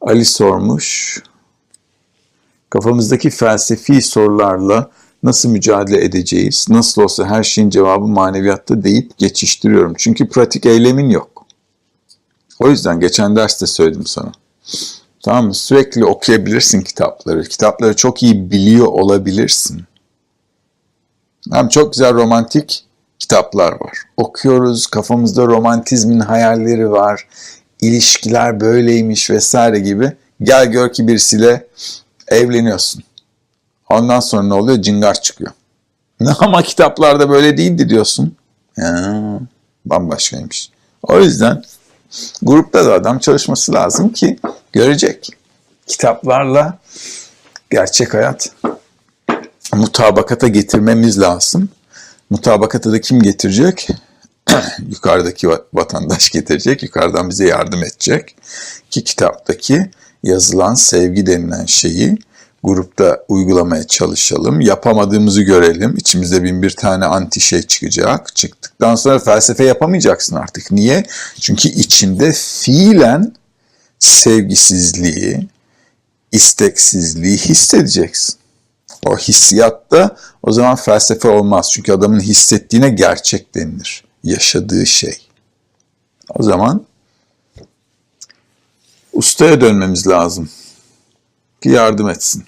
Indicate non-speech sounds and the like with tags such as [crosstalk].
Ali sormuş. Kafamızdaki felsefi sorularla nasıl mücadele edeceğiz? Nasıl olsa her şeyin cevabı maneviyatta deyip geçiştiriyorum. Çünkü pratik eylemin yok. O yüzden geçen derste söyledim sana. Tamam mı? Sürekli okuyabilirsin kitapları. Kitapları çok iyi biliyor olabilirsin. Hem çok güzel romantik kitaplar var. Okuyoruz, kafamızda romantizmin hayalleri var. İlişkiler böyleymiş vesaire gibi. Gel gör ki birisiyle evleniyorsun. Ondan sonra ne oluyor? Cingar çıkıyor. [laughs] Ama kitaplarda böyle değildi diyorsun. Ya, bambaşkaymış. O yüzden grupta da adam çalışması lazım ki görecek. Kitaplarla gerçek hayat mutabakata getirmemiz lazım. Mutabakata da kim getirecek? [coughs] Yukarıdaki vatandaş getirecek. Yukarıdan bize yardım edecek. Ki kitaptaki yazılan sevgi denilen şeyi grupta uygulamaya çalışalım. Yapamadığımızı görelim. İçimizde bin bir tane anti şey çıkacak. Çıktıktan sonra felsefe yapamayacaksın artık. Niye? Çünkü içinde fiilen sevgisizliği, isteksizliği hissedeceksin. O hissiyatta o zaman felsefe olmaz. Çünkü adamın hissettiğine gerçek denilir. Yaşadığı şey. O zaman ustaya dönmemiz lazım ki yardım etsin.